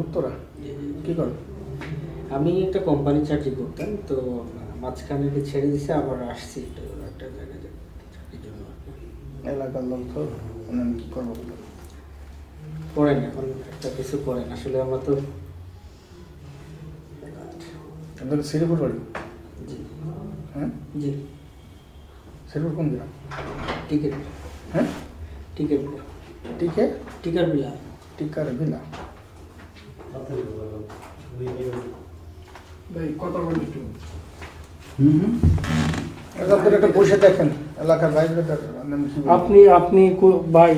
উত্তরা কি করেন আমি একটা কোম্পানি চাকরি করতাম তো মাঝখানে ছেড়ে দিছে আবার আসছি একটু একটা জায়গায়। এলাকার লোক তো মানে আমি কি করব? করেন এখন একটা কিছু করেন। আসলে আমরা তো আপনাদের শ্রীপুর বাড়ি? জি। হ্যাঁ? জি। শ্রীপুর কোন গ্রাম টিকিট। হ্যাঁ? টিকিট। টিকে টিকার বিলা। টিকার বলি। একটু বসে দেখেন এলাকার বাইরে? আপনি আপনি ভাই।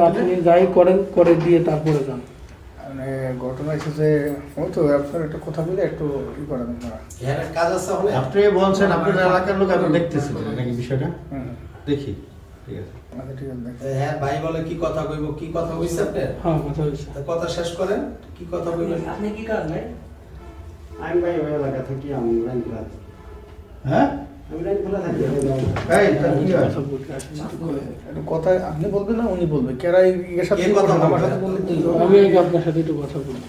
আপনি? যাই করেন করে দিয়ে তারপরে যান। মানে ঘটনা এসেছে ওই তো আপনার একটা কথা বলে একটু ই করেন কাজ আছে আপনি বলছেন আপনার এলাকার লোক আপনি দেখতেছিলেন নাকি বিষয়টা? হুম। দেখি। ঠিক আছে আচ্ছা হ্যাঁ ভাই বলে কি কথা কইব কি কথা কইছে আপনি হ্যাঁ কথা হয়েছে কথা শেষ করেন কি কথা কইবেন আপনি কি করেন ভাই আমি ভাই ওই এলাকা থাকি আমি লাইন খোলা হ্যাঁ আমি থাকি হয় কথা আপনি বলবেন না উনি বলবে কেরাই এর সাথে? আমার সাথে বললে আমি আপনার সাথে একটু কথা বলি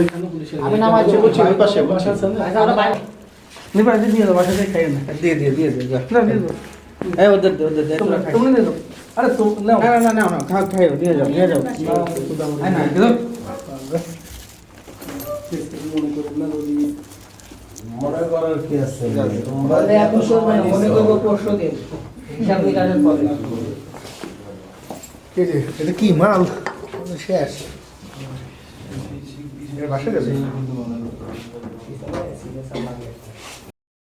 এখানে পুলিশের আমি নামাজ বলছি, পাশে, বাসা আছে না? আচ্ছা, ওরা বাইরে। নিবা, দিয়ে দাও, বাসাতে খাইয়ে না। দিয়ে দিয়ে দিয়ে দিয়ে না, দিয়ে দাও। এই ওদের দে ওদের দে তোমরা খাই। তোমরা দাও। আরে তো নাও। না না না না খা খাই নিয়ে যাও নিয়ে যাও না, দাও। মনে মনে করার কি আছে বলে এখন করবেন না, মনে করব পরশু দিন পরে এই যে, এটা কি মাল শেষ এর বাসা যাবে